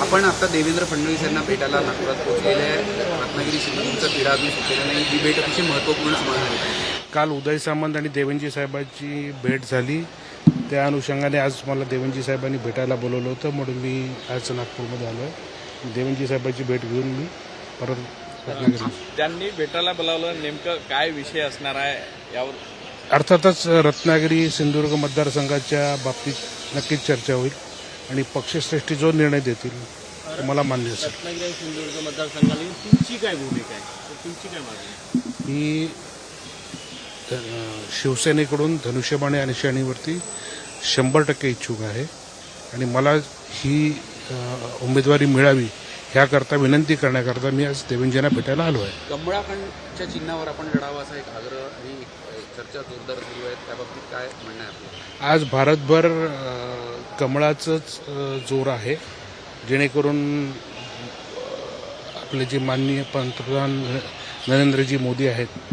आपण आता देवेंद्र फडणवीस यांना भेटायला नागपुरात पोहोचलेले आहे. रत्नागिरी सिंधुदुर्गचा पिढा अजून सुटलेला नाही. ही भेट अतिशय महत्त्वपूर्ण समजली. काल उदय सामंत आणि देवेंजी साहेबांची भेट झाली. त्या अनुषंगाने आज मला देवेंजी साहेबांनी भेटायला बोलवलं होतं. म्हणून मी आज नागपूरमध्ये आलो आहे देवेंजी साहेबांची भेट घेऊन मी परत रत्नागिरी त्यांनी भेटायला बोलावलं. नेमकं काय विषय असणार आहे यावर अर्थातच रत्नागिरी सिंधुदुर्ग मतदारसंघाच्या बाबतीत नक्कीच चर्चा होईल. आणि पक्षश्रेष्ठी जो निर्णय देतील तो मला मान्य असेल. रत्नागिरी सिंधुदुर्ग मतदारसंघाला येऊन तुमची काय भूमिका आहे? तर तुमची काय मागणी मी शिवसेनेकडून धनुष्यबाणे आणि शनीवरती शंभर टक्के इच्छुक आहे. आणि मला ही उमेदवारी मिळावी ह्याकरता विनंती करण्याकरता मी आज देवेंजींना भेटायला आलो आहे. कमळाखंडच्या चिन्हावर आपण लढावा असा एक आग्रह आणि चर्चा जोरदार सुरू आहे. त्याबाबतीत काय म्हणणं आहे आज भारतभर कमळाचंच जोर आहे. जेणेकरून आपले जे माननीय पंतप्रधान नरेंद्रजी मोदी आहेत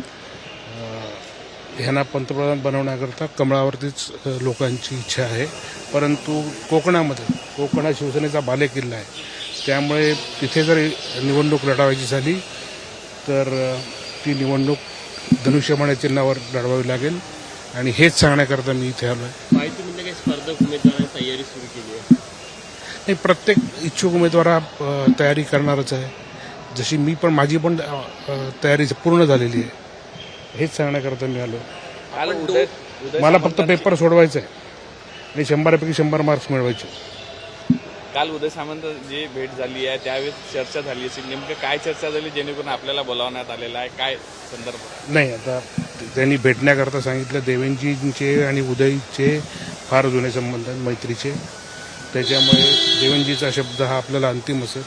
ह्यांना पंतप्रधान बनवण्याकरता कमळावरतीच लोकांची इच्छा आहे. परंतु कोकणामध्ये कोकण हा शिवसेनेचा बालेकिल्ला आहे. त्यामुळे तिथे जर निवडणूक लढवायची झाली तर ती निवडणूक धनुष्यबाण चिन्हावर लढवावी लागेल. आणि हेच सांगण्याकरता मी इथे आलो आहे माहिती म्हणजे काही स्पर्धक उमेदवारांनी तयारी सुरू केली आहे? नाही प्रत्येक इच्छुक उमेदवार हा तयारी करणारच आहे. जशी मी पण माझी पण तयारी पूर्ण झालेली आहे. हेच सांगण्याकरता मी आलो मला फक्त पेपर सोडवायचा आहे. आणि शंभरापैकी शंभर मार्क्स मिळवायचे काल उदय सामंत जी भेट झाली आहे त्यावेळेस चर्चा झाली असेल. नेमकं काय चर्चा झाली जेणेकरून आपल्याला बोलावण्यात आलेलं आहे? काय संदर्भ? नाही आता त्यांनी भेटण्याकरता सांगितलं देवेंजींचे आणि उदयचे फार जुने संबंध आहेत मैत्रीचे. त्याच्यामुळे देवेंजीचा शब्द हा आपल्याला अंतिम असेल.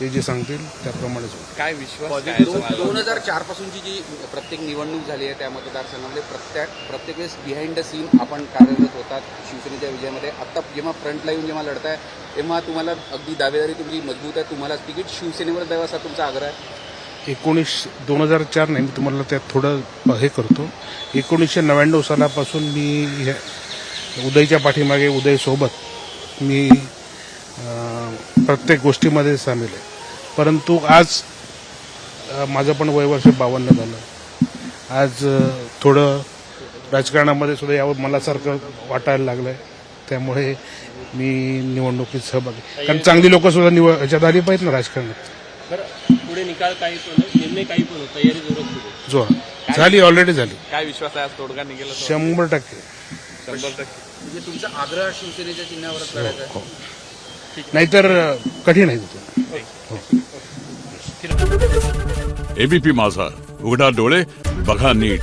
ते जे सांगतील त्याप्रमाणेच होईल. काय विश्वास? दोन तुम्हाला? दोन हजार चार पासूनची जी प्रत्येक निवडणूक झाली आहे त्या मतदारसंघामध्ये प्रत्येक प्रत्येक वेळेस बिहाइंड द सीन आपण कार्यरत होतात शिवसेनेच्या विजयामध्ये. आता जेव्हा फ्रंटला येऊन जेव्हा लढताय तेव्हा तुम्हाला अगदी दावेदारी तुमची मजबूत आहे. तुम्हाला तिकीट शिवसेनेवर द्यावा असा तुमचा आग्रह आहे? एकोणीस दोन हजार चार नाही मी तुम्हाला त्यात थोडं हे करतो. एकोणीसशे नव्याण्णव सालापासून मी ह्या उदयच्या पाठीमागे उदयसोबत मी प्रत्येक गोष्टीमध्ये सामील आहे. परंतु आज माझं पण वय वर्ष बावन्न झालं. आज थोडं राजकारणामध्ये सुद्धा यावं मलासारखं वाटायला लागलं आहे त्यामुळे मी निवडणुकीत सहभागी. कारण चांगली लोकं सुद्धा निवड ह्याच्यात आली पाहिजेत ना राजकारणात. बरं पुढे निकाल काही पण काही पण हो तयारी जोरात झाली ऑलरेडी झाली. काय विश्वास आहे आज तोडगा निघेल शंभर टक्के. शंभर टक्के. म्हणजे तुमचा आग्रह शिवसेनेच्या आहे. हो. नाहीतर कठीण आहे तिथे. हो. एबीपी माझा. उघडा डोळे बघा नीट.